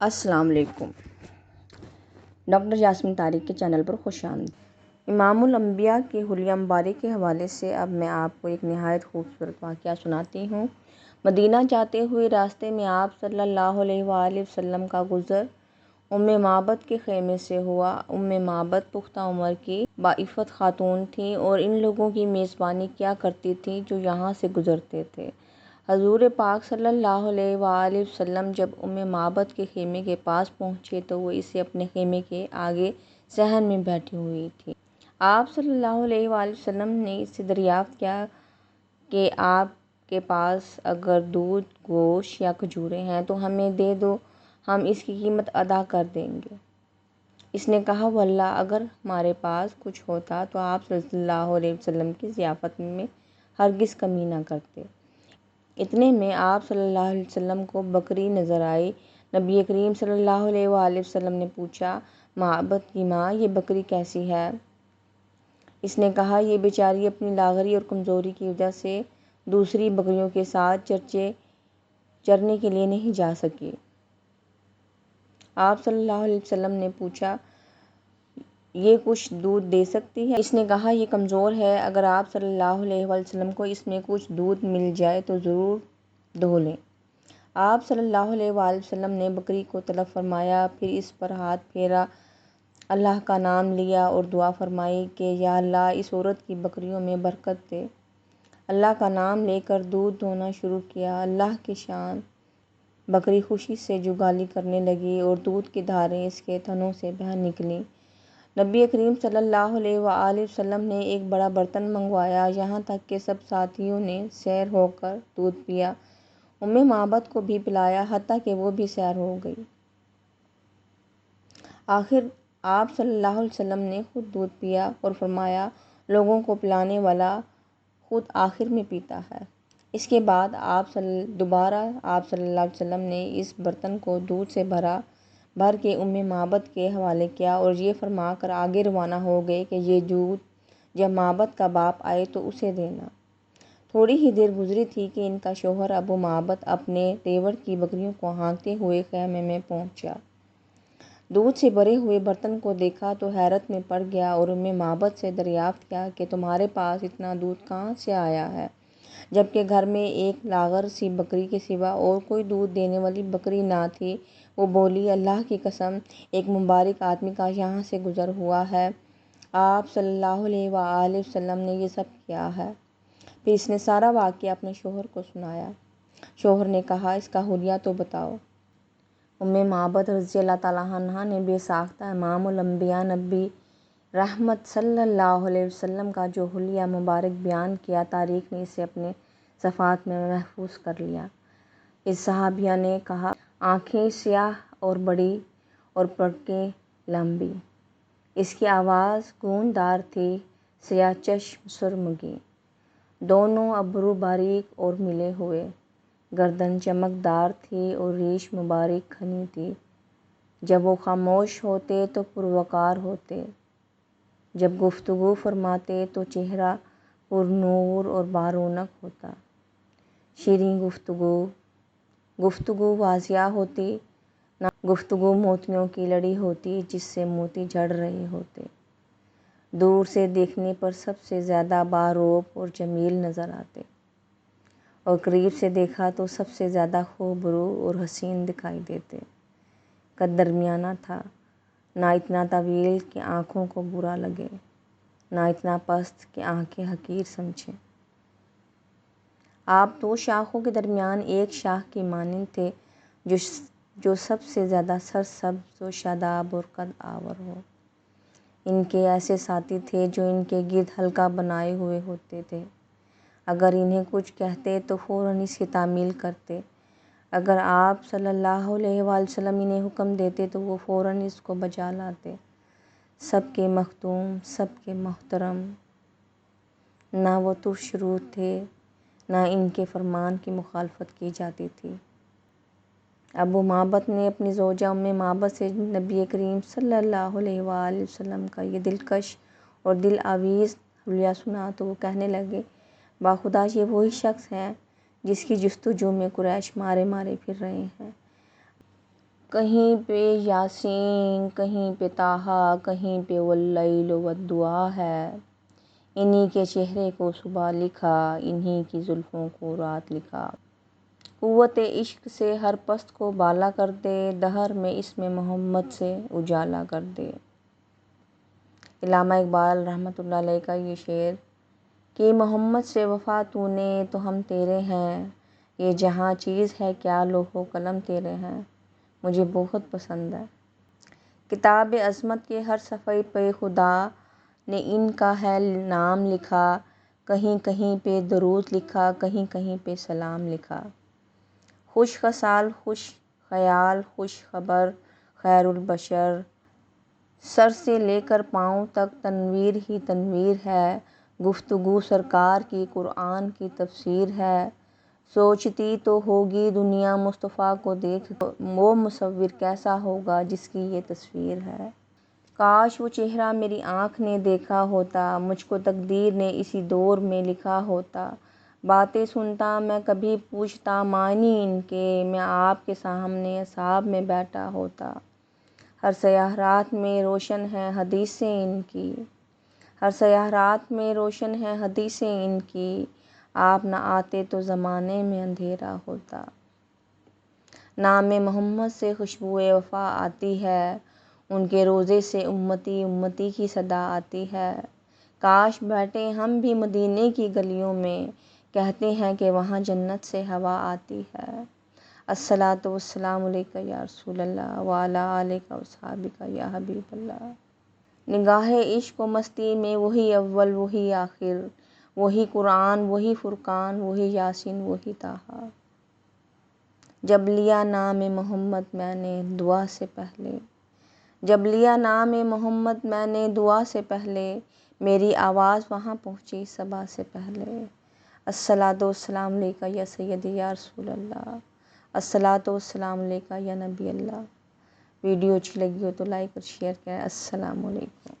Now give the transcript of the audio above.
السلام علیکم۔ Doctor jasmine Tariq کے چینل پر خوش آمدید۔ امام الانبیاء کے حلیہ مبارک کے حوالے سے اب میں آپ کو ایک نہایت خوبصورت واقعہ سناتی ہوں۔ مدینہ جاتے ہوئے راستے میں آپ صلی اللہ علیہ وآلہ وسلم کا گزر، ام معبد کے خیمے سے ہوا۔ ام معبد پختہ عمر کی باعفت خاتون تھیں اور ان لوگوں کی میزبانی کیا کرتی تھیں جو یہاں سے گزرتے تھے؟ حضور پاک صلی اللہ علیہ وآلہ وسلم جب ام معبد کے خیمے کے پاس پہنچے تو وہ اسے اپنے خیمے کے آگے صحن میں بیٹھی ہوئی تھیں آپ صلی اللہ علیہ وآلہ وسلم نے اس سے دریافت کیا کہ آپ کے پاس اگر دودھ، گوشت یا کھجوریں ہیں تو ہمیں دے دو، ہم اس کی قیمت ادا کر دیں گے۔ اس نے کہا، واللہ، اگر ہمارے پاس کچھ ہوتا تو آپ صلی اللہ علیہ وسلم کی ضیافت میں ہرگز کمی نہ کرتے۔ اتنے میں آپ صلی اللہ علیہ وسلم کو بکری نظر آئی۔ نبی کریم صلی اللہ علیہ وآلہ وسلم نے پوچھا معبد کی ماں، یہ بکری کیسی ہے؟ اس نے کہا، یہ بیچاری اپنی لاغری اور کمزوری کی وجہ سے دوسری بکریوں کے ساتھ چرچے چرنے کے لیے نہیں جا سکی۔ آپ صلی اللہ علیہ وسلم نے پوچھا یہ کچھ دودھ دے سکتی ہے۔ اس نے کہا، یہ کمزور ہے۔ اگر آپ صلی اللہ علیہ وسلم کو اس میں کچھ دودھ مل جائے تو ضرور دھو لیں۔ آپ صلی اللہ علیہ وآلہ وسلم نے بکری کو طلب فرمایا، پھر اس پر ہاتھ پھیرا، اللہ کا نام لیا اور دعا فرمائی کہ، یا اللہ، اس عورت کی بکریوں میں برکت دے۔ اللہ کا نام لے کر دودھ دھونا شروع کیا۔ اللہ کی شان۔ بکری خوشی سے جگالی کرنے لگی اور دودھ کی دھاریں اس کے تھنوں سے بہہ نکلیں۔ نبی کریم صلی اللہ علیہ وآلہ وسلم نے ایک بڑا برتن منگوایا، یہاں تک کہ سب ساتھیوں نے سیر ہو کر دودھ پیا۔ ام معبد کو بھی پلایا، حتیٰ کہ وہ بھی سیر ہو گئی۔ آخر آپ صلی اللہ علیہ وسلم نے خود دودھ پیا اور فرمایا، لوگوں کو پلانے والا خود آخر میں پیتا ہے۔ اس کے بعد آپ صلی دوبارہ آپ صلی اللہ علیہ وسلم نے اس برتن کو دودھ سے بھرا بھر کے ام معبد کے حوالے کیا اور یہ فرما کر آگے روانہ ہو گئے کہ یہ دودھ جب معبد کا باپ آئے تو اسے دینا۔ تھوڑی ہی دیر گزری تھی کہ ان کا شوہر ابو معبد اپنے ریوڑ کی بکریوں کو ہانکتے ہوئے خیمے میں پہنچا۔ دودھ سے بھرے ہوئے برتن کو دیکھا تو حیرت میں پڑ گیا اور ام معبد سے دریافت کیا کہ تمہارے پاس اتنا دودھ کہاں سے آیا ہے؟ جبکہ گھر میں ایک لاغر سی بکری کے سوا اور کوئی دودھ دینے والی بکری نہ تھی وہ بولی، اللہ کی قسم، ایک مبارک آدمی کا یہاں سے گزر ہوا ہے۔ آپ صلی اللہ علیہ وآلہ وسلم نے یہ سب کیا ہے۔ پھر اس نے سارا واقعہ اپنے شوہر کو سنایا۔ شوہر نے کہا، اس کا حلیہ تو بتاؤ۔ ام معبد رضی اللہ تعالیٰ عنہا نے بے ساختہ امام الانبیاء نبی رحمت صلی اللہ علیہ وسلم کا جو حلیہ مبارک بیان کیا، تاریخ نے اسے اپنے صفحات میں محفوظ کر لیا۔ اس صحابیہ نے کہا آنکھیں سیاہ اور بڑی اور پلکیں لمبی۔ اس کی آواز گونجدار تھی، سیاہ چشم سرمگی دونوں ابرو باریک اور ملے ہوئے۔ گردن چمکدار تھی اور ریش مبارک گھنی تھی۔ جب وہ خاموش ہوتے تو پروقار ہوتے۔ جب گفتگو فرماتے تو چہرہ پر نور اور بارونق ہوتا۔ شیریں گفتگو گفتگو واضح ہوتی، نہ گفتگو موتیوں کی لڑی ہوتی جس سے موتی جھڑ رہے ہوتے۔ دور سے دیکھنے پر سب سے زیادہ باروب اور جمیل نظر آتے۔ اور قریب سے دیکھا تو سب سے زیادہ خوبرو اور حسین دکھائی دیتے۔ قد درمیانہ تھا، نہ اتنا طویل کہ آنکھوں کو برا لگے، نہ اتنا پست کہ آنکھیں حقیر سمجھیں۔ آپ دو شاخوں کے درمیان ایک شاخ کی مانند تھے، جو جو سب سے زیادہ سرسبز و شاداب اور قد آور ہو۔ ان کے ایسے ساتھی تھے جو ان کے گرد حلقہ بنائے ہوئے ہوتے تھے۔ اگر انہیں کچھ کہتے تو فوراً اس کی تعمیل کرتے۔ اگر آپ صلی اللہ علیہ وآلہ وسلم انہیں حکم دیتے تو وہ فوراً اس کو بجا لاتے۔ سب کے مخدوم سب کے محترم۔ نہ وہ ترش روح تھے۔ نہ ان کے فرمان کی مخالفت کی جاتی تھی۔ ابو معبد نے اپنی زوجہ ام معبد سے نبی کریم صلی اللہ علیہ وآلہ وسلم کا یہ دلکش اور دل آویز حلیہ سنا تو وہ کہنے لگے، باخدا یہ وہی شخص ہے جس کی جستجو میں قریش مارے مارے پھر رہے ہیں۔ کہیں پہ یاسین، کہیں پہ طٰہٰ کہیں پہ واللیل والدعا ہے۔ انہی کے چہرے کو صبح لکھا، انہی کی زلفوں کو رات لکھا۔ قوت عشق سے ہر پست کو بالا کر دے، دہر میں اسم محمد سے اجالا کر دے۔ علامہ اقبال رحمۃ اللہ علیہ کا یہ شعر، کہ محمد سے وفا تو نے تو ہم تیرے ہیں، یہ جہاں چیز ہے کیا لوح و قلم تیرے ہیں، مجھے بہت پسند ہے۔ کتاب عظمت کے ہر صفحے پہ خدا نے ان کا ہے نام لکھا، کہیں کہیں پہ درود لکھا، کہیں کہیں پہ سلام لکھا۔ خوش خصال خوش خیال، خوش خبر، خیر البشر۔ سر سے لے کر پاؤں تک تنویر ہی تنویر ہے۔ گفتگو سرکار کی، قرآن کی تفسیر ہے۔ سوچتی تو ہوگی دنیا مصطفیٰ کو دیکھ، وہ مصور کیسا ہوگا جس کی یہ تصویر ہے۔ کاش وہ چہرہ میری آنکھ نے دیکھا ہوتا، مجھ کو تقدیر نے اسی دور میں لکھا ہوتا۔ باتیں سنتا میں کبھی پوچھتا، معنی ان کے میں آپ کے سامنے اصحاب میں بیٹھا ہوتا۔ ہر سیاہ رات میں روشن ہے حدیثیں ان کی۔ ہر سیاہ رات میں روشن ہے حدیثیں ان کی۔ آپ نہ آتے تو زمانے میں اندھیرا ہوتا۔ نام محمد سے خوشبو وفا آتی ہے۔ ان کے روضے سے امتی امتی کی صدا آتی ہے۔ کاش بیٹھے ہم بھی مدینے کی گلیوں میں، کہتے ہیں کہ وہاں جنت سے ہوا آتی ہے۔ الصلاۃ والسلام علیکہ یا رسول اللہ وعلیٰ آلکہ وصحابکہ یا حبیب اللہ۔ نگاہ عشق و مستی میں وہی اول، وہی آخر، وہی قرآن، وہی فرقان، وہی یاسین، وہی طٰہٰ جب لیا نام محمد، میں نے دعا سے پہلے جب لیا نام محمد، میں نے دعا سے پہلے میری آواز وہاں پہنچی صبا سے پہلے۔ الصلاۃ والسلام علیکہ یا سیدی یا رسول اللہ۔ الصلاۃ والسلام علیکہ یا نبی اللہ۔ ویڈیو اچھی لگی ہو تو لائک اور شیئر کریں۔ السلام علیکم۔